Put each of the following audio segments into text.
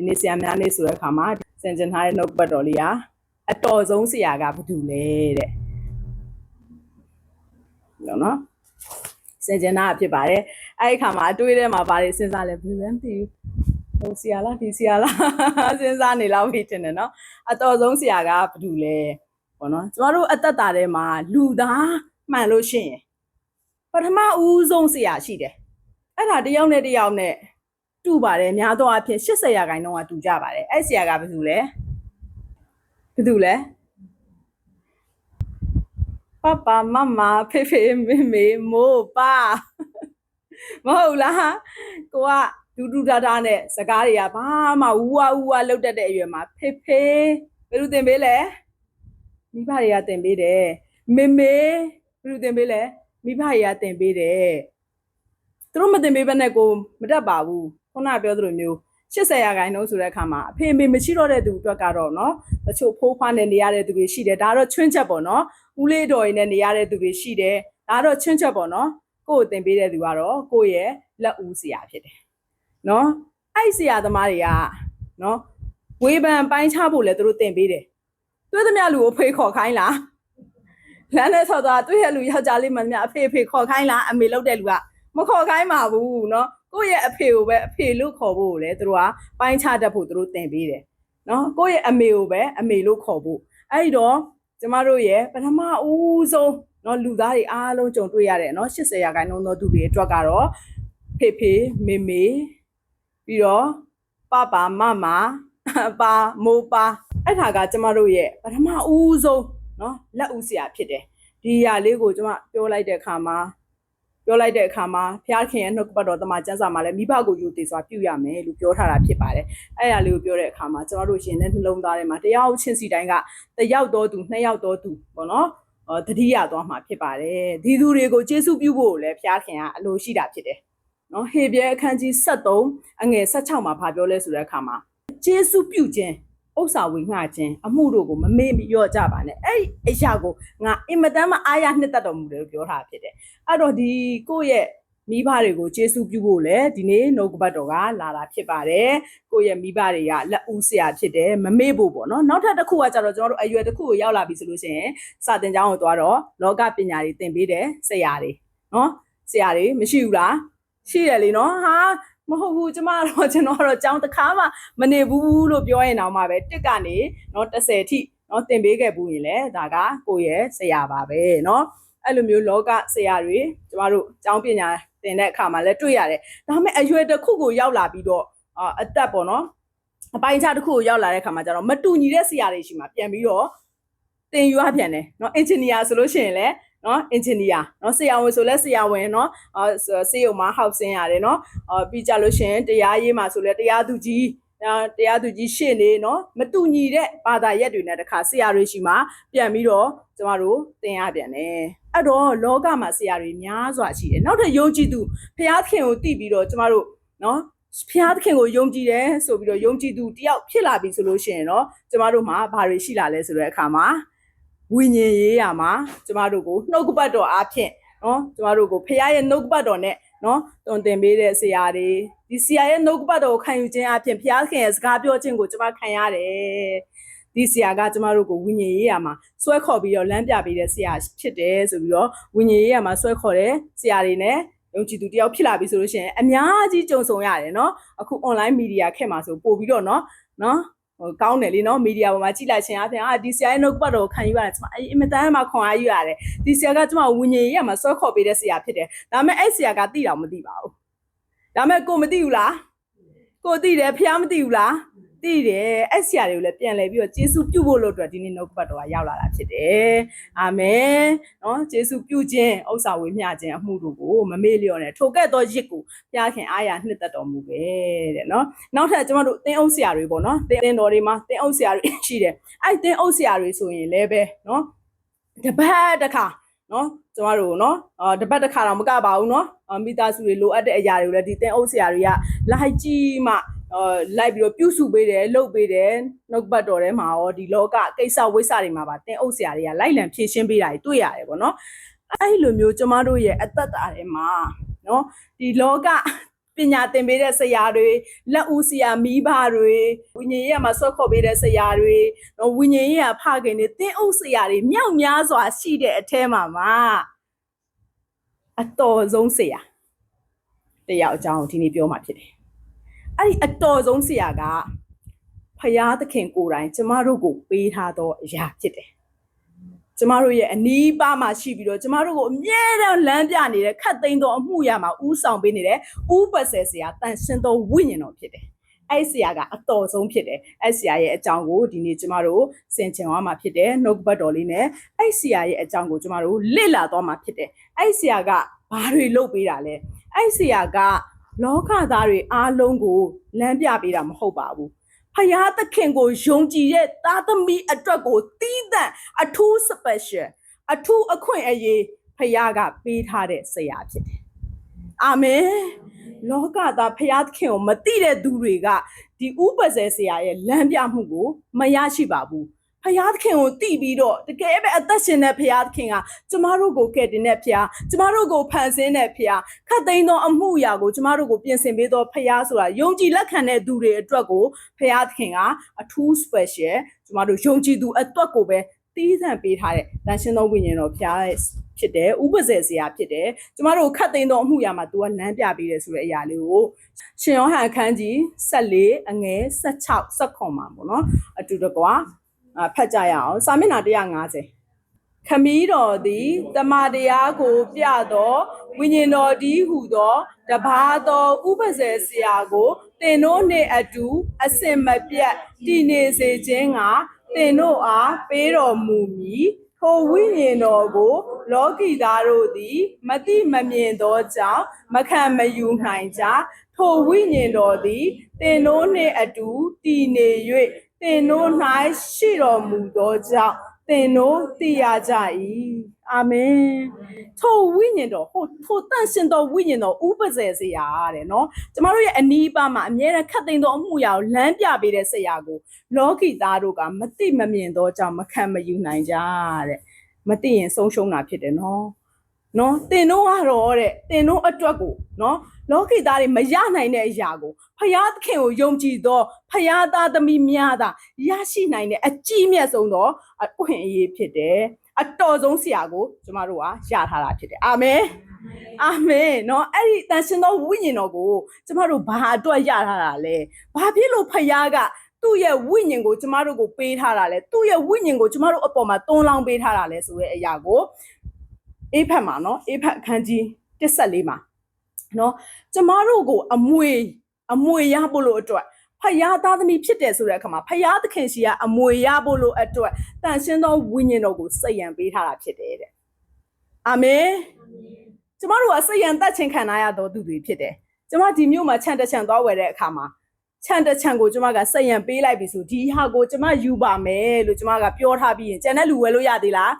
ဒီနေ့ဆရာများနေ့ဆိုတဲ့အခါမှာစင်ကျင်ထားတဲ့နှုတ်ပတ်တော်လေးဟာအတော်ဆုံးဆရာကဘာတူလဲတဲ့နော်နော်စင်ကျင်တာဖြစ်ပါတယ်အဲ့ဒီအခါမှာအတွေးထဲမှာပါတယ်စဉ်းစားလဲဘယ်လဲမသိဘူးဟိုဆရာလားဒီဆရာလားစဉ်းစားနေလောက်ပြီတင်တယ်နော်အတော်ဆုံးဆရာကဘာတူလဲပေါ့နော်ကျမတို့အသက်တာထဲမှာလူသားမှန်လို့ရှိရင်ပထမဦးဆုံးဆရာရှိတယ်အဲ့ဒါတစ်ယောက်နဲ့တစ်ယောက်နဲ့ တူပါတယ်များသောအားဖြင့်80ရာခိုင်နှုန်းကတူကြပါတယ်အဲ့ဆရာကဘာတူလဲဘာတူလဲပပမမဖေဖေမေမေမိုးပါမဟုတ်လားကိုကဒူးဒူးဒါဒါနဲ့စကားတွေကဘာမှဝူဝါဝူဝါလောက်တတ်တဲ့အရွယ်မှာဖေဖေဘယ်လိုသင်ပေးလဲမိဘတွေကသင်ပေးတယ်မေမေဘယ်လိုသင်ပေးလဲမိဘတွေကသင်ပေးတယ်သူတို့မသင်ပေးဘဲနဲ့ကိုမတတ်ပါဘူး ခုနကပြောသလိုမျိုး80ရာခိုင်နှုန်းဆိုတဲ့အခါမှာအဖေအမေမရှိတော့တဲ့သူအတွက်ကတော့เนาะတချို့ဖိုးဖွားနေနေရတဲ့သူတွေရှိတယ်ဒါကတော့ချွင်းချက်ပေါ့เนาะဦးလေးတော်ရင်နဲ့နေရတဲ့သူတွေရှိတယ်ဒါကတော့ချွင်းချက်ပေါ့เนาะကိုယ့်ကိုသင်ပေးတဲ့သူကတော့ကိုယ့်ရဲ့လက်ဦးဆရာဖြစ်တယ်เนาะအဲ့ဆရာသမားတွေကเนาะဝေဖန်ပိုင်းခြားဖို့လည်းသူတို့သင်ပေးတယ်တွေ့သမျှလူကိုဖေးခေါ်ခိုင်းလားလမ်းနဲ့ဆော်သွားတွေ့ရလူယောက်ျားလေးမှန်သမျှအဖေအဖေခေါ်ခိုင်းလားအမေလောက်တဲ့လူကမခေါ်ခိုင်းပါဘူးเนาะ ကိုယ့်ရဲ့အဖေကိုပဲအဖေလို့ခေါ်ဖို့လေသူတို့ကပိုင်းခြားတတ်ဖို့သူတို့သင်ပေးတယ်နော်ကိုယ့်ရဲ့အမေကိုပဲအမေလို့ခေါ်ဖို့အဲ့ဒီတော့ကျမတို့ရဲ့ပထမဦးဆုံးနော်လူသားတွေအားလုံးကြုံတွေ့ရတယ်နော်80ရာခိုင်နှုန်းသောသူတွေအတွက်ကတော့ဖေဖေမေမေပြီးတော့ပပမမပါမိုးပါအဲ့ဒါကကျမတို့ရဲ့ပထမဦးဆုံးနော်လက်ဦးဆရာဖြစ်တယ်ဒီຢာလေးကိုကျမပြောလိုက်တဲ့အခါမှာ ပြောလိုက်တဲ့အခါမှာဖျားခင်ရဲ့နှုတ်ကပတ်တော်တမန်ကျမ်းစာမှာလည်းမိဘကိုယူတည်စွာပြုရမယ်လို့ပြောထားတာဖြစ်ပါတယ်။အဲ့အရာလေးကိုပြောတဲ့အခါမှာကျွန်တော်တို့ရှင်တဲ့နှလုံးသားထဲမှာတရားဟုတ်ချင်းစီတိုင်းကတယောက်တော်သူနှစ်ယောက်တော်သူပေါ့နော်။အော်တတိယသွားမှာဖြစ်ပါတယ်။ဒီသူတွေကိုကျေးဇူးပြုဖို့လည်းဖျားခင်ကအလိုရှိတာဖြစ်တယ်။နော်ဟေပြဲအခန်းကြီး73အငယ်16မှာဗာပြောလဲဆိုတဲ့အခါမှာကျေးဇူးပြုခြင်း ဥစ္စာဝေငှခြင်းအမှုတို့ကိုမမေ့မလျော့ကြပါနဲ့အဲ့ဒီအရာကိုငါအင်မတန်မှအားရနှစ်သက်တော်မူတယ်လို့ပြောထားဖြစ်တယ်အဲ့တော့ဒီကိုယ့်ရဲ့မိဘတွေကိုကျေးဇူးပြုဖို့လည်းဒီနေ့နှုတ်ကပတ်တော်ကလာတာဖြစ်ပါတယ်ကိုယ့်ရဲ့မိဘတွေကလက်ဦးဆရာဖြစ်တယ်မမေ့ဖို့ပေါ့နော်နောက်ထပ်တစ်ခုကကြတော့ကျွန်တော်တို့အရွယ်တစ်ခုကိုရောက်လာပြီဆိုလို့ရှိရင်စာသင်ကျောင်းကိုသွားတော့လောကပညာတွေသင်ပေးတယ်ဆရာတွေနော်ဆရာတွေမရှိဘူးလားရှိတယ်လေနော်ဟာ မဟုတ်ဘူးကျမတော့ကျွန်တော်ကတော့ကျောင်းတစ်ခါမှမနေဘူးလို့ပြောရင်တော့မှပဲတစ်ကနေနော်30ထိနော်သင်ပေးခဲ့ဘူးရင်လည်းဒါကကိုယ့်ရဲ့ဆရာပါပဲနော်အဲ့လိုမျိုးလောကဆရာတွေကျမတို့ကျောင်းပညာသင်တဲ့အခါမှာလည်းတွေ့ရတယ်ဒါပေမဲ့အရွယ်တစ်ခုကိုရောက်လာပြီးတော့အာအသက်ပေါ့နော်အပိုင်းခြားတစ်ခုကိုရောက်လာတဲ့အခါမှာကျတော့မတူညီတဲ့ဆရာတွေရှိမှပြန်ပြီးတော့သင်ယူရပြန်တယ်နော်အင်ဂျင်နီယာဆိုလို့ရှိရင်လည်း နော်အင်ဂျင်နီယာနော်ဆရာဝန်ဆိုလဲဆရာဝန်နော်အာဆေးရုံမှာဟောက်ဆင်းရတယ်နော်အာပြီးကြလို့ရှိရင်တရားရေးမှာဆိုလဲတရားသူကြီးတရားသူကြီးရှေ့နေနော်မတူညီတဲ့ဘာသာရက်တွေနဲ့တခါဆရာတွေရှိမှပြန်ပြီးတော့ကျမတို့သင်ရပြန်တယ်အဲ့တော့လောကမှာဆရာတွေများစွာရှိတယ်နောက်ထပ်ယုံကြည်သူဖျားခင်ကိုတည်ပြီးတော့ကျမတို့နော်ဖျားသခင်ကိုယုံကြည်တယ်ဆိုပြီးတော့ယုံကြည်သူတယောက်ဖြစ်လာပြီဆိုလို့ရှိရင်တော့ကျမတို့မှာဘာတွေရှိလာလဲဆိုတဲ့အခါမှာ ဝိညာဉ်ရေးရမှာကျမတို့ကိုနှုတ်ကပတ်တော်အားဖြင့်နော်ကျမတို့ကိုဖခင်ရဲ့နှုတ်ကပတ်တော်နဲ့နော်တုံသင်ပေးတဲ့ဆရာတွေဒီဆရာရဲ့နှုတ်ကပတ်တော်ကိုခံယူခြင်းအပြင်ဖခင်ရဲ့စကားပြောခြင်းကိုကျမခံရတယ်ဒီဆရာကကျမတို့ကိုဝိညာဉ်ရေးရမှာဆွဲခေါ်ပြီးတော့လမ်းပြပေးတဲ့ဆရာဖြစ်တယ်ဆိုပြီးတော့ဝိညာဉ်ရေးရမှာဆွဲခေါ်တဲ့ဆရာတွေနဲ့ယုံကြည်သူတယောက်ဖြစ်လာပြီဆိုလို့ရှိရင်အများကြီးကြုံဆုံရတယ်เนาะအခု online media ခက်မှာဆိုပို့ပြီးတော့เนาะเนาะ ဟိုကောင်းတယ်လीเนาะမီဒီယာပေါ်မှာကြည့်လိုက်ခြင်းအပြင်အာဒီဆရာရဲ့နှုတ်ပတ်တော်ကိုခံယူရတယ်ကျွန်မအင်မတန်မှခွန်အားယူရတယ်ဒီဆရာကကျွန်မဝิญဉ်ရေးရမှာစောခေါ်ပေးတဲ့ဆရာဖြစ်တယ်ဒါပေမဲ့အဲ့ဆရာကသိတော့မသိပါဘူးဒါပေမဲ့ကိုမသိဘူးလားကိုသိတယ်ဖះမသိဘူးလား သိတယ်အဲ့ဆရာတွေကိုလည်းပြန်လဲပြီးတော့ယေရှုပြုဖို့လို့အတွက်ဒီနေ့နှုတ်ပတ်တော်ကရောက်လာတာဖြစ်တယ်အာမင်နော်ယေရှုပြုခြင်းဥစ္စာဝေမျှခြင်းအမှုတို့ကိုမမေ့လျော့နဲ့ထိုကဲ့သောရစ်ကိုဖះခင်အားရနှစ်သက်တော်မူပဲတဲ့နော်နောက်ထပ်ကျမတို့သင်အုပ်ဆရာတွေပေါ့နော်သင်တော်တွေမှာသင်အုပ်ဆရာတွေရှိတယ်အဲ့သင်အုပ်ဆရာတွေဆိုရင်လည်းပဲနော်တပတ်တစ်ခါနော်ကျမတို့နော်အာတပတ်တစ်ခါတော့မကပါဘူးနော်မိသားစုတွေလိုအပ်တဲ့အရာတွေကိုလည်းဒီသင်အုပ်ဆရာတွေကလိုက်ကြည့်မှ အာလိုက်ပြီးတော့ပြုစုပေးတယ်လုပ်ပေးတယ်နှုတ်ပတ်တော်ထဲမှာရောဒီလောကကိစ္စဝိစ္စတွေမှာပါတင်အုပ်ဆရာတွေကလိုက်လံဖြည့်ရှင်းပေးတာတွေတွေ့ရတယ်ပေါ့နော်အဲ့လိုမျိုးကျမတို့ရဲ့အသက်တာထဲမှာနော်ဒီလောကပညာသင်ပေးတဲ့ဆရာတွေလက်ဦးဆရာမိဘတွေဝိညာဉ်ရေးကမှာဆွတ်ခေါ်ပေးတဲ့ဆရာတွေနော်ဝိညာဉ်ရေးကဖခင်တွေသင်အုပ်ဆရာတွေမြောက်များစွာရှိတဲ့အထဲမှာမှာအတော်ဆုံးဆရာတယောက်အကြောင်းကိုဒီနေ့ပြောမှာဖြစ်တယ် အဲ့ဒီအတော်ဆုံးဆရာကဖယားသခင်ကိုယ်တိုင်ကျမတို့ကိုပေးထားသောအရာဖြစ်တယ်ကျမတို့ရဲ့အနီးပါးမှာရှိပြီးတော့ကျမတို့ကိုအမြဲတမ်းလမ်းပြနေတဲ့ခတ်သိမ်းသောအမှုရာမှာဥဆောင်ပေးနေတဲ့ဥပဆယ်ဆရာတန်ရှင်းသောဝိညာဉ်တော်ဖြစ်တယ်။အဲ့ဆရာကအတော်ဆုံးဖြစ်တယ်။အဲ့ဆရာရဲ့အကြောင်းကိုဒီနေ့ကျမတို့စင်ချင်သွားမှာဖြစ်တယ်။နှုတ်ဘတ်တော်လေးနဲ့အဲ့ဆရာရဲ့အကြောင်းကိုကျမတို့လေ့လာသွားမှာဖြစ်တယ်။အဲ့ဆရာကဘာတွေလုပ်ပေးတာလဲ။အဲ့ဆရာက လောကသားတွေအားလုံးကိုလမ်းပြပေးတာမဟုတ်ပါဘူး။ဖယားသခင်ကိုယုံကြည်တဲ့သားသမီးအတွက်ကိုတီးသန့်အထူး special အထူးအခွင့်အရေးဖယားကပေးထားတဲ့ဆရာဖြစ်တယ်။အာမင်။လောကသားဖယားသခင်ကိုမသိတဲ့သူတွေကဒီဥပဇယ်ဆရာရဲ့လမ်းပြမှုကိုမရရှိပါဘူး။ ဖယားသခင်ကိုသိပြီးတော့တကယ်ပဲအသက်ရှင်တဲ့ဖယားသခင်ကကျမတို့ကိုကယ်တင်တဲ့ဖယားကျမတို့ကိုဖန်ဆင်းတဲ့ဖယားခတ်သိမ်းသောအမှုရာကိုကျမတို့ကိုပြင်ဆင်ပေးသောဖယားဆိုတာယုံကြည်လက်ခံတဲ့သူတွေအတွက်ကိုဖယားသခင်ကအထူး special ကျမတို့ယုံကြည်သူအတွက်ကိုပဲတီးသန့်ပေးထားတဲ့တန်ရှင်းသောဝိညာဉ်တော်ဖယားရဲ့ဖြစ်တယ်ဥပဇယ်ဆရာဖြစ်တယ်ကျမတို့ခတ်သိမ်းသောအမှုရာမှာ तू ကလမ်းပြပေးတယ်ဆိုတဲ့အရာလေးကိုရှင်ယောဟန်အခန်းကြီး14အငယ်16 16မှာပေါ့နော်အတူတကွာအာ ဖတ်ကြရအောင်စာမျက်နှာ150ခမီးတော်သည်တမန်တရားကို ပြသောဝိညာဉ်တော်ဒီဟုသောတပါးသောဥပဇယ်ဆရာကိုတင်တို့နှင့်အတူ အစင်မပြတ်တည်နေစေခြင်းကတင်တို့အားပေးတော်မူမည်ထိုဝိညာဉ်တော်ကို လောကီသားတို့သည် မတိမမြင်သောကြောင့်မခံမယူနိုင်ကြထိုဝိညာဉ်တော်သည်တင်တို့နှင့်အတူတည်နေ၍ သင်တို့၌ရှိတော်မူသောကြောင့်သင်တို့သိရကြ၏အာမင်ထိုဝိညာဉ်တော်ဟိုထိုတန့်ရှင်တော်ဝိညာဉ်တော်ဥပဇယ်စရာတဲ့နော်ကျမတို့ရဲ့အနီးပါးမှာအမြဲတမ်းခတ်သိမ်းသောအမှုရာကိုလမ်းပြပေးတဲ့ဆရာကိုလောကီသားတို့ကမသိမမြင်သောကြောင့်မခံမယူနိုင်ကြတဲ့မသိရင်ဆုံးရှုံးတာဖြစ်တယ်နော် နော်တင်တို့ကတော့တဲ့တင်တို့အတွက်ကိုနော်လောကီသားတွေမရနိုင်တဲ့အရာကိုဖယားသခင်ကိုယုံကြည်သောဖယားသားသမီးများသာရရှိနိုင်တဲ့အကြီးမြတ်ဆုံးသောအခွင့်အရေးဖြစ်တယ်အတော်ဆုံးဆရာကိုကျမတို့ကရထားတာဖြစ်တယ်အာမင်အာမင်နော်အဲ့ဒီတန်ရှင်သောဝိညာဉ်တော်ကိုကျမတို့ဘာအတွက်ရထားတာလဲဘာဖြစ်လို့ဖယားကသူ့ရဲ့ဝိညာဉ်ကိုကျမတို့ကိုပေးထားတာလဲသူ့ရဲ့ဝိညာဉ်ကိုကျမတို့အပေါ်မှာတွန်းလောင်းပေးထားတာလဲဆိုတဲ့အရာကို အေးဖက်မှာနော်အေးဖက်အခန်းကြီး14မှာနော်ကျမတို့ကိုအမွေအမွေရဖို့လို့အတွက်ဖယားသားသမီးဖြစ်တယ်ဆိုတဲ့အခါမှာဖယားသခင်ရှိကအမွေရဖို့လို့အတွက်တန်ရှင်းသောဝိညာဉ်တော်ကိုစိတ်ယံပေးထားတာဖြစ်တယ်တဲ့အာမင်ကျမတို့ကစိတ်ယံတတ်ခြင်းခံရသောသူတွေဖြစ်တယ်ကျမဒီမျိုးမှာခြံတစ်ခြံသွားဝယ်တဲ့အခါမှာခြံတစ်ခြံကိုကျမကစိတ်ယံပေးလိုက်ပြီဆိုဒီဟာကိုကျမယူပါမယ်လို့ကျမကပြောထားပြီးရင်ကျန်တဲ့လူဝယ်လို့ရသေးလား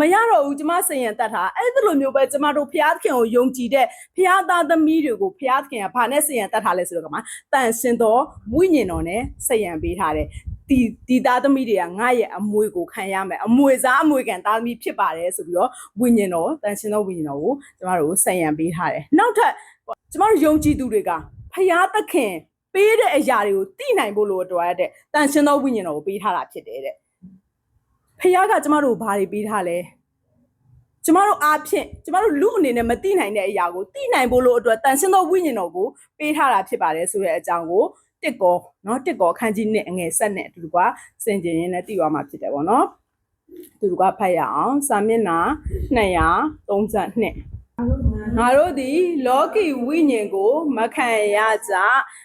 မရတော့ဘူးကျမစိတ်ရန်တတ်တာအဲ့ဒီလိုမျိုးပဲကျမတို့ဖျားသခင်ကိုယုံကြည်တဲ့ဖျားသားသမီးတွေကိုဖျားသခင်ကဘာနဲ့စိတ်ရန်တတ်ထားလဲဆိုတော့ကမှတန်ရှင်သောဝိညာဉ်တော်နဲ့စိတ်ရန်ပေးထားတယ်ဒီဒီသားသမီးတွေကငါရဲ့အမွေကိုခံရမယ်အမွေစားအမွေခံသားသမီးဖြစ်ပါတယ်ဆိုပြီးတော့ဝိညာဉ်တော်တန်ရှင်သောဝိညာဉ်တော်ကိုကျမတို့စိတ်ရန်ပေးထားတယ်နောက်ထပ်ကျမတို့ယုံကြည်သူတွေကဖျားသခင်ပေးတဲ့အရာတွေကိုသိနိုင်ဖို့လိုတော့တဲ့တန်ရှင်သောဝိညာဉ်တော်ကိုပေးထားတာဖြစ်တယ်တဲ့ ဖခင်ကကျမတို့ဘာတွေပေးထားလဲကျမတို့အားဖြင့်ကျမတို့လူအနေနဲ့မသိနိုင်တဲ့အရာကိုသိနိုင်ဖို့လို့အတွက်တန်ရှင်းသောဝိညာဉ်တော်ကိုပေးထားတာဖြစ်ပါတယ်ဆိုတဲ့အကြောင်းကိုတစ်ကောเนาะတစ်ကောခန်းကြီးနဲ့အငယ်ဆက်နဲ့အတူတကွစင်ကြင်ရင်းနဲ့သိသွားမှာဖြစ်တယ်ပေါ့နော်အတူတကွဖတ်ရအောင်စာမျက်နှာ232 ငါတို့သည် လောကီဝိညာဉ်ကို မခံရကြ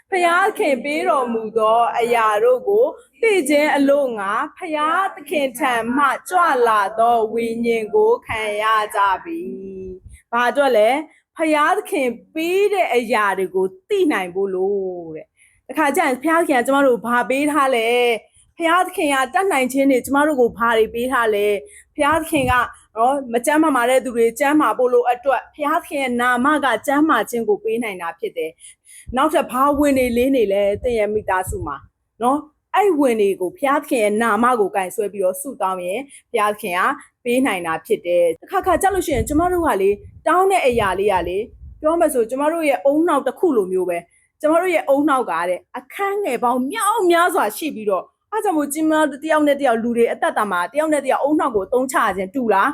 ဖျားခင်ပေးတော်မူသော အရာတို့ကိုသိခြင်းအလို့ငါဖျားသခင်ထံမှကြွလာသောဝိညာဉ်ကို ခံရကြပြီ။ဘာအတွက်လဲဖျားသခင်ပေးတဲ့အရာတွေကိုသိနိုင်ဖို့လို့တဲ့။တခါကျရင်ဖျားသခင်ကကျမတို့ဘာပေးထားလဲ။ဖျားသခင်ကတတ်နိုင်ခြင်းတွေကျမတို့ကိုဘာတွေပေးထားလဲ။ဖျားသခင်က နော်မကြမ်းမာမာတဲ့သူတွေကြမ်းမာဖို့လို့အတွက်ဖျားသခင်ရဲ့နာမကကြမ်းမာခြင်းကိုပေးနိုင်တာဖြစ်တယ်။နောက်ထပ်ဘာဝင်နေလေးနေလဲသင်ရဲ့မိသားစုမှာနော်အဲ့ဝင်တွေကိုဘုရားသခင်ရဲ့နာမကိုကင်ဆွဲပြီးတော့ဆုတောင်းရင်ဘုရားသခင်ကပေးနိုင်တာဖြစ်တယ်တစ်ခါခါကြောက်လို့ရှိရင်ကျမတို့ကလေတောင်းတဲ့အရာလေးကလေပြောမယ်ဆိုကျမတို့ရဲ့အုံနောက်တစ်ခုလိုမျိုးပဲကျမတို့ရဲ့အုံနောက်ကတဲ့အခန်းငယ်ပေါင်းမြောက်များစွာရှိပြီးတော့ အားကြောင့်မို့ကျမတို့တယောက်နဲ့တယောက်လူတွေအသက်တာမှာတယောက်နဲ့တယောက်အုံနောက်ကိုအသုံးချခြင်းတူလား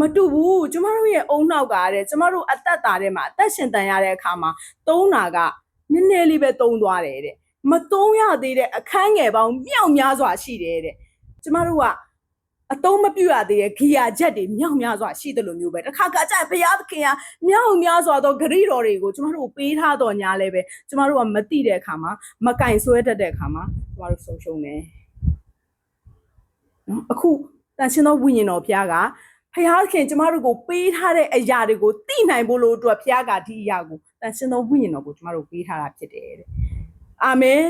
မတူဘူးကျမတို့ရဲ့အုံနောက်ကတဲ့ကျမတို့အသက်တာထဲမှာအသက်ရှင်တန်ရတဲ့အခါမှာသုံးတာကနည်းနည်းလေးပဲသုံးသွားတယ်တဲ့မသုံးရသေးတဲ့အခန်းငယ်ပေါင်းမြောက်များစွာရှိတယ်တဲ့ကျမတို့က အတုံးမပြရသေးတဲ့ဂီယာချက်တွေမြောက်များစွာရှိတယ်လို့မျိုးပဲတစ်ခါကကြဘုရားသခင်ကမြောက်များစွာသောဂရိတော်တွေကိုကျမတို့ပေးထားတော်ညာလဲပဲကျမတို့ကမသိတဲ့အခါမှာမကင်ဆွဲတတ်တဲ့အခါမှာကျမတို့ဆုံးရှုံးတယ်နော်အခုတန်ရှင်းသောဝိညာဉ်တော်ဘုရားကဘုရားသခင်ကျမတို့ကိုပေးထားတဲ့အရာတွေကိုသိနိုင်ဖို့လို့အတွက်ဘုရားကဒီအရာကိုတန်ရှင်းသောဝိညာဉ်တော်ကိုကျမတို့ပေးထားတာဖြစ်တယ်တဲ့အာမင်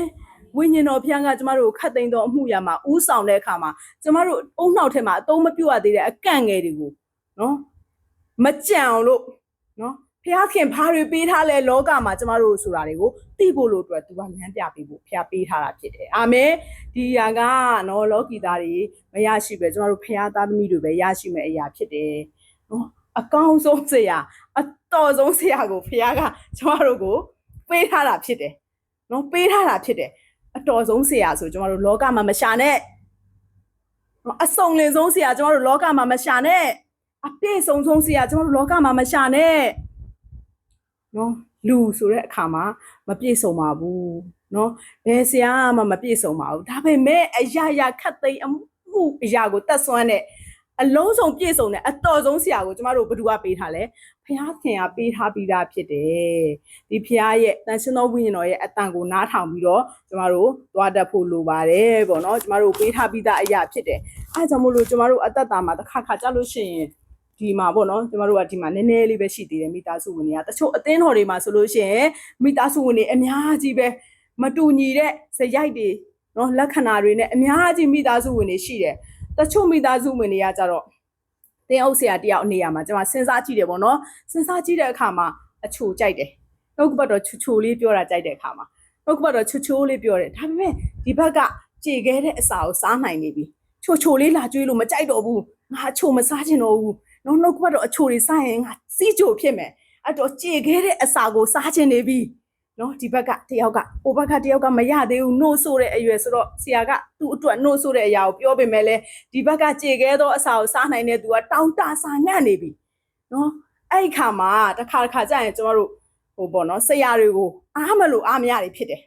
ဝိညာဉ်တော်ဘုရားကကျမတို့ကိုခတ်သိမ်းသောအမှုရာမှာဥဆောင်တဲ့အခါမှာကျမတို့အုံနှောက်ထဲမှာအသုံးမပြုတ်ရသေးတဲ့အကန့်ငယ်တွေကိုနော်မကြံအောင်လို့နော်ဘုရားခင်ဘာတွေပေးထားလဲလောကမှာကျမတို့ဆိုတာတွေကိုသိဖို့လို့အတွက်သူကလမ်းပြပေးဖို့ဘုရားပေးထားတာဖြစ်တယ်အာမင်ဒီအရာကနော်လောကီသားတွေမရရှိပဲကျမတို့ဘုရားသားသမီးတွေပဲရရှိမဲ့အရာဖြစ်တယ်နော်အကောင်းဆုံးဆရာအတော်ဆုံးဆရာကိုဘုရားကကျမတို့ကိုပေးထားတာဖြစ်တယ်နော်ပေးထားတာဖြစ်တယ် အတော်ဆုံးဆရာဆိုကျမတို့လောကမှာမရှာနဲ့နော်အစုံလင်ဆုံးဆရာကျမတို့လောကမှာမရှာနဲ့အပြည့်စုံဆုံးဆရာကျမတို့လောကမှာမရှာနဲ့နော်လူဆိုတဲ့အခါမှာမပြည့်စုံပါဘူးနော်ဘယ်ဆရာမှမပြည့်စုံပါဘူးဒါပေမဲ့အရာရာခတ်သိမ်းအမှုအရာကိုတတ်ဆွမ်းတဲ့အလုံးစုံပြည့်စုံတဲ့အတော်ဆုံးဆရာကိုကျမတို့ဘယ်သူကပေးထားလဲ ဖះခင်ကပေးထားပြီးသားဖြစ်တယ်ဒီဖះရဲ့တန်ရှင်သောဝိညာဉ်တော်ရဲ့အတန်ကိုနားထောင်ပြီးတော့ကျမတို့သွားတတ်ဖို့လိုပါတယ်ပေါ့နော်ကျမတို့ပေးထားပြီးသားအရာဖြစ်တယ်အဲဒါကြောင့်မို့လို့ကျမတို့အသက်တာမှာတစ်ခါခါကြလို့ရှိရင်ဒီမှာပေါ့နော်ကျမတို့ကဒီမှာနည်းနည်းလေးပဲရှိသေးတယ်မိသားစုဝင်တွေကတချို့အသင်းတော်တွေမှာဆိုလို့ရှိရင်မိသားစုဝင်တွေအများကြီးပဲမတူညီတဲ့ဇယိုက်တွေနော်လက္ခဏာတွေနဲ့အများကြီးမိသားစုဝင်တွေရှိတယ်တချို့မိသားစုဝင်တွေကကြတော့ တင်းအုပ်ဆရာတယောက်အနေရမှာကျွန်မစဉ်းစားကြည့်တယ်ပေါ့နော်စဉ်းစားကြည့်တဲ့အခါမှာအချိုကြိုက်တယ်နှုတ်ကပတ်တော်ချူချူလေးပြောတာကြိုက်တဲ့အခါမှာနှုတ်ကပတ်တော်ချူချူလေးပြောတယ်ဒါပေမဲ့ဒီဘက်ကကြေခဲတဲ့အစာကိုစားနိုင်နေပြီချိုချိုလေးလာကျွေးလို့မကြိုက်တော့ဘူးငါအချိုမစားချင်တော့ဘူးနော်နှုတ်ကပတ်တော်အချိုတွေစားရင်ငါစီးချိုဖြစ်မယ်အဲ့တော့ကြေခဲတဲ့အစာကိုစားချင်နေပြီ နော်ဒီဘက်ကတယောက်ကဟိုဘက်ကတယောက်ကမရသေးဘူးနှို့ဆိုတဲ့အရွယ်ဆိုတော့ဆရာကသူ့အတွက်နှို့ဆိုတဲ့အရာကိုပြောပေမဲ့လည်းဒီဘက်ကကြေခဲသောအစာကိုစားနိုင်တဲ့သူကတောင်းတစာညံ့နေပြီနော်အဲ့ဒီခါမှာတစ်ခါတစ်ခါကြာရင်ကျမတို့ဟိုပေါ့နော်ဆရာတွေကိုအားမလို့အားမရတွေဖြစ်တယ်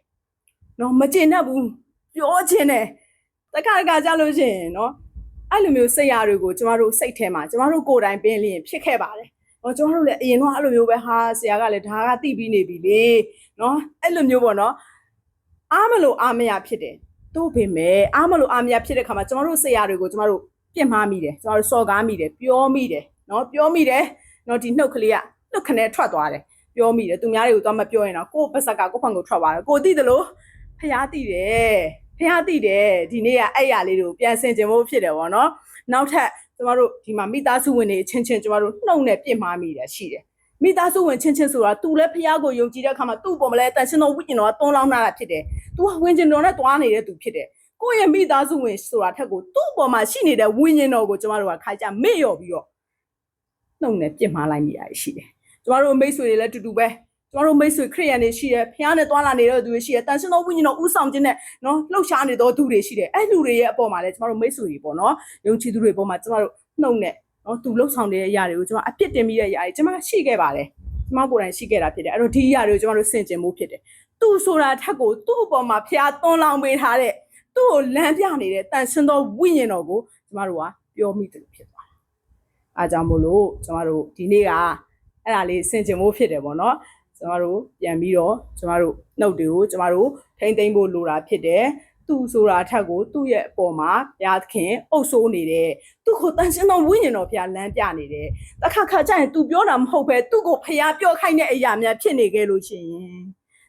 နော်မကျင်တတ်ဘူးပြောချင်တယ်တစ်ခါတစ်ခါကြာလို့ရှိရင်နော်အဲ့လိုမျိုးဆရာတွေကိုကျမတို့စိတ်ထဲမှာကျမတို့ကိုယ်တိုင်ပင်လျင်ဖြစ်ခဲ့ပါတယ်။ ဟောကျမတို့လည်းအရင်တော့အဲ့လိုမျိုးပဲဟာဆရာကလည်းဒါကတိပြီးနေပြီလေနော်အဲ့လိုမျိုးပေါ့နော်အားမလို့အားမရဖြစ်တယ်တို့ပေမဲ့အားမလို့အားမရဖြစ်တဲ့ခါမှာကျမတို့ဆရာတွေကိုကျမတို့ပြစ်မှားမိတယ်ကျမတို့စော်ကားမိတယ်ပြောမိတယ်နော်ပြောမိတယ်နော်ဒီနှုတ်ကလေးကနှုတ်ခနဲ့ထွက်သွားတယ်ပြောမိတယ်သူများတွေကိုတော့မပြောရင်တော့ကိုယ့်ပါစကကိုယ့်ဖန်ကိုထွက်သွားတယ်ကိုသိတယ်လို့ဖျားသိတယ်ဖះသိတယ်ဒီနေ့ကအဲ့ရလေးတွေကိုပြန်ဆင်ကျင်ဖို့ဖြစ်တယ်ဗောနော်နောက်ထပ် ကျမတို့ဒီမှာမိသားစုဝင်တွေချင်းချင်းကျမတို့နှုတ်နဲ့ပြစ်မှားမိတယ်ရှိတယ်မိသားစုဝင်ချင်းချင်းဆိုတာ तू လည်းဖះကိုယုံကြည်တဲ့အခါမှာသူ့ပေါ်မှာလည်းတန်ရှင်တော်ဝိညာဉ်တော်ကတွန်းလောင်းလာတာဖြစ်တယ် तू ကဝင်ကျင်တော်နဲ့တွားနေတဲ့သူဖြစ်တယ်ကိုယ့်ရဲ့မိသားစုဝင်ဆိုတာထက်ကိုသူ့ပေါ်မှာရှိနေတဲ့ဝိညာဉ်တော်ကိုကျမတို့ကခါကြမေ့လျော်ပြီးတော့နှုတ်နဲ့ပြစ်မှားလိုက်မိတာရှိတယ်ကျမတို့မိတ်ဆွေတွေလည်းတူတူပဲ ကျမတို့မိတ်ဆွေခရိယန်တွေရှိတယ်ဖះနဲ့တွားလာနေတဲ့သူတွေရှိတယ်တန်ရှင်တော်ဝိညာဉ်တော်ဥဆောင်ခြင်းနဲ့နော်လှုပ်ရှားနေသောသူတွေရှိတယ်အဲ့လူတွေရဲ့အပေါ်မှာလည်းကျမတို့မိတ်ဆွေတွေပေါ့နော်ယုံကြည်သူတွေပေါ်မှာကျမတို့နှုတ်နဲ့နော်သူလှုပ်ဆောင်တဲ့အရာတွေကိုကျမအပြစ်တင်မိတဲ့အရာတွေကျမရှိခဲ့ပါတယ်ကျမကိုယ်တိုင်ရှိခဲ့တာဖြစ်တယ်အဲ့တော့ဒီအရာတွေကိုကျမတို့ဆင်ကျင်မှုဖြစ်တယ်သူဆိုတာထက်ကိုသူ့အပေါ်မှာဖះသွန်းလောင်းပေးထားတဲ့သူ့ကိုလမ်းပြနေတဲ့တန်ရှင်တော်ဝိညာဉ်တော်ကိုကျမတို့ကပြောမိတယ်လို့ဖြစ်သွားတယ်အားကြောင့်မို့လို့ကျမတို့ဒီနေ့ကအဲ့ဒါလေးဆင်ကျင်မှုဖြစ်တယ်ပေါ့နော် ကျမတို့ပြန်ပြီးတော့ကျမတို့နှုတ်တွေကိုကျမတို့ထိမ့်သိမ့်ဖို့လိုတာဖြစ်တယ်သူဆိုတာထက်ကိုသူ့ရဲ့အပေါ်မှာဘုရားသခင်အုပ်ဆိုးနေတယ်သူ့ကိုတန်ရှင်းသောဝိညာဉ်တော်ဘုရားလမ်းပြနေတယ်တခါခါကျရင် तू ပြောတာမဟုတ်ပဲသူ့ကိုဘုရားပြောခိုင်းတဲ့အရာများဖြစ်နေခဲ့လို့ရှိရင်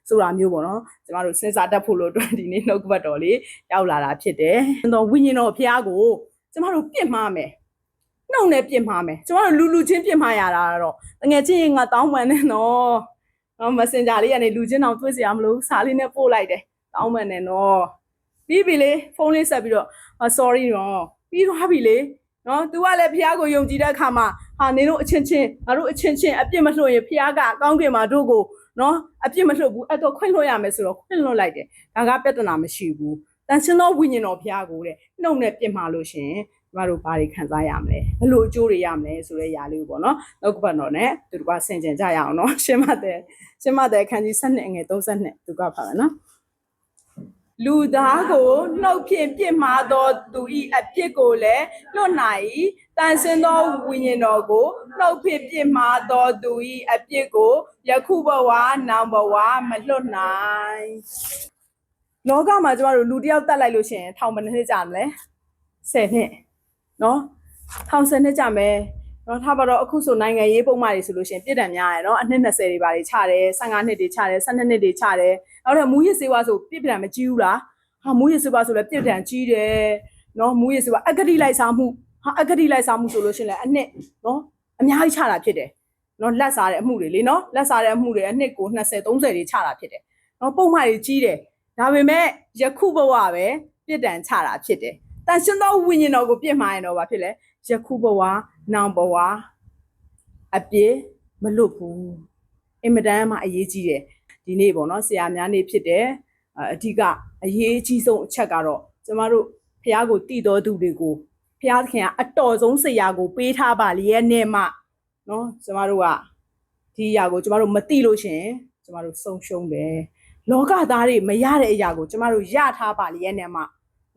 ဆိုတာမျိုးပေါ့နော်ကျမတို့စဉ်းစားတတ်ဖို့လို့အတွက်ဒီနေ့နှုတ်ကပတ်တော်လေးရောက်လာတာဖြစ်တယ်။သောဝိညာဉ်တော်ဘုရားကိုကျမတို့ပြစ်မှားမယ်။နှုတ်နဲ့ပြစ်မှားမယ်။ကျမတို့လူလူချင်းပြစ်မှားရတာတော့တကယ်ချင်းငါတောင်းပန်နေနော်။ နော် Messenger လေးကနေလူချင်းအောင်တွေ့စရာမလိုစာလေးနဲ့ပို့လိုက်တယ်။တောင်းပန်နေနော်။ပြီးပြီလေဖုန်းလေးဆက်ပြီးတော့ sorry နော်ပြီးသွားပြီလေနော် तू ကလည်းဖះကိုယုံကြည်တဲ့အခါမှာဟာနေတို့အချင်းချင်းငါတို့အချင်းချင်းအပြစ်မလွှတ်ရင်ဖះကအကောင်းကင်မှာတို့ကိုနော်အပြစ်မလွှတ်ဘူးအဲ့တော့ခွင့်လွှတ်ရမယ်ဆိုတော့ခွင့်လွှတ်လိုက်တယ်ဒါကပြဿနာမရှိဘူးတန်ရှင်သောဝိညာဉ်တော်ဖះကိုတဲ့နှုတ်နဲ့ပြစ်မှာလို့ရှရင် ကျမတို့ဘာတွေခံစားရမလဲဘယ်လိုအကျိုးတွေရမလဲဆိုတဲ့ຢာလေးကိုပေါ့နော်နှုတ်ကပတ်တော်နဲ့သူတို့ကဆင်ကျင်ကြရအောင်နော်ရှင်းမတဲ့ရှင်းမတဲ့အခန်းကြီး7အငယ်32သူကပါမယ်နော်လူသားကိုနှုတ်ဖြင့်ပြစ်မှားသောသူ၏အပြစ်ကိုလည်းလွတ်နိုင်တန်ဆင်းသောဝိညာဉ်တော်ကိုနှုတ်ဖြင့်ပြစ်မှားသောသူ၏အပြစ်ကိုယခုဘဝနောင်ဘဝမလွတ်နိုင်လောကမှာကျမတို့လူတစ်ယောက်တတ်လိုက်လို့ရှိရင်ထောင်ဘယ်နှစ်နှစ်ကြာမလဲ10နှစ် နော်ထောင်10နှစ်ကြာမယ်နော်ထားပါတော့အခုဆိုနိုင်ငံရေးပုံမှန်တွေဆိုလို့ရှိရင်ပြည်တံများရယ်နော်အနှစ်20တွေပါတွေချတယ်15နှစ်တွေချတယ်12နှစ်တွေချတယ်နောက်တော့မူရစ်စေဝါဆိုပြည်တံမကြီးဘူးလားဟာမူရစ်စေဝါဆိုလည်းပြည်တံကြီးတယ်နော်မူရစ်စေဝါအဂတိလိုက်စားမှုဟာအဂတိလိုက်စားမှုဆိုလို့ရှိရင်လည်းအနှစ်နော်အများကြီးချတာဖြစ်တယ်နော်လက်စားတဲ့အမှုတွေလေနော်လက်စားတဲ့အမှုတွေအနှစ်ကို20 30တွေချတာဖြစ်တယ်နော်ပုံမှန်တွေကြီးတယ်ဒါပေမဲ့ယခုဘဝပဲပြည်တံချတာဖြစ်တယ် တန်ရှင်သောဝိညာဉ်တော်ကိုပြစ်မှားရင်တော့ဘာဖြစ်လဲယခုဘဝနောင်ဘဝအပြည့်မလွတ်ဘူးအင်မတန်မှအရေးကြီးတယ်ဒီနေ့ပေါ့နော်ဆရာများနေ့ဖြစ်တယ်အအဓိကအရေးအကြီးဆုံးအချက်ကတော့ကျမတို့ဖះကိုတည်တော်သူတွေကိုဖះခင်ကအတော်ဆုံးဆရာကိုပေးထားပါလေရဲ့နဲ့မှနော်ကျမတို့ကဒီအရာကိုကျမတို့မသိလို့ရှရင်ကျမတို့ဆုံးရှုံးတယ်လောကသားတွေမရတဲ့အရာကိုကျမတို့ရထားပါလေရဲ့နဲ့မှ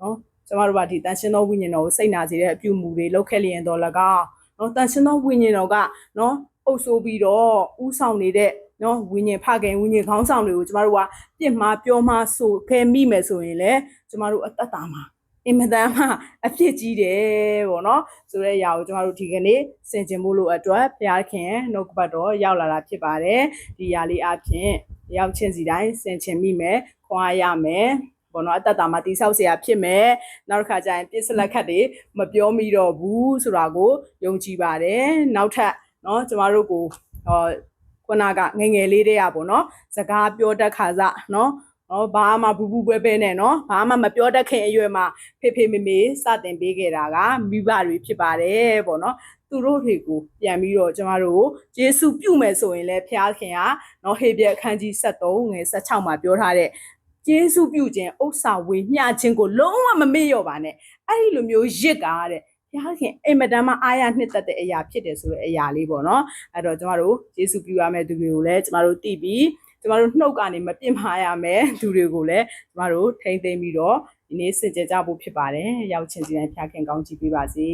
နော် ကျမတို့ကဒီတန်ရှင်းသောဝိညာဉ်တော်ကိုစိတ်နာစေတဲ့အပြုမှုတွေလုပ်ခဲ့လျင်တော်၎င်းနော်တန်ရှင်းသောဝိညာဉ်တော်ကနော်အုပ်ဆိုးပြီးတော့ဥဆောင်နေတဲ့နော်ဝိညာဉ်ဖခင်ဝိညာဉ်ခေါင်းဆောင်တွေကိုကျမတို့ကပြစ်မှားပြောမှားဆိုခဲ့မိမယ်ဆိုရင်လေကျမတို့အသက်တာမှာအင်မတန်မှအဖြစ်ကြီးတယ်ပေါ့နော်ဆိုတဲ့အရာကိုကျမတို့ဒီကနေ့ဆင်ခြင်ဖို့လို့အတွက်ဘုရားခင်နှုတ်ကပတ်တော်ရောက်လာတာဖြစ်ပါတယ်ဒီຢာလေးအဖြစ်ရောက်ချင်းစီတိုင်းဆင်ခြင်မိမယ်ခွာရမယ် ဘောနော်အတ္တတာမှာတိဆောက်เสียဖြစ်မယ်နောက်တစ်ခါကျရင်ပြစ်စလက်ခတ်တွေမပြောမိတော့ဘူးဆိုတာကိုယုံကြည်ပါတယ်နောက်ထပ်เนาะကျမတို့ကိုဟောခုနကငယ်ငယ်လေးတည်းရပေါ့နော်စကားပြောတတ်ခါစเนาะနော်ဘာမှဘူးဘူးပွဲပဲနဲ့နော်ဘာမှမပြောတတ်ခင်အရွယ်မှာဖေဖေမေမေစတင်ပေးခဲ့တာကမိဘတွေဖြစ်ပါတယ်ပေါ့နော်သူတို့တွေကိုပြန်ပြီးတော့ကျမတို့ကိုယေရှုပြုမယ်ဆိုရင်လည်းဖျားခင်ကနော်ဟေပြအခန်းကြီး73ငွေ16မှာပြောထားတဲ့ ယေရှုပြုခြင်းဥစ္စာဝေမျှခြင်းကိုလုံးဝမမေ့လျော့ပါနဲ့အဲ့ဒီလိုမျိုးရစ်ကားတဲ့ဘုရားခင်အင်မတန်မှအားရနှစ်သက်တဲ့အရာဖြစ်တယ်ဆိုတဲ့အရာလေးပေါ့နော်အဲ့တော့ကျမတို့ယေရှုပြုရမယ့်သူတွေကိုလည်းကျမတို့သိပြီးကျမတို့နှုတ်ကနေမပြစ်မှားရမယ်သူတွေကိုလည်းကျမတို့ထိမ့်သိမ့်ပြီးတော့ဒီနေ့စင်ကြယ်ကြဖို့ဖြစ်ပါတယ်ရောက်ချင်းစီတိုင်းဖျားခင်ကောင်းချီးပေးပါစေ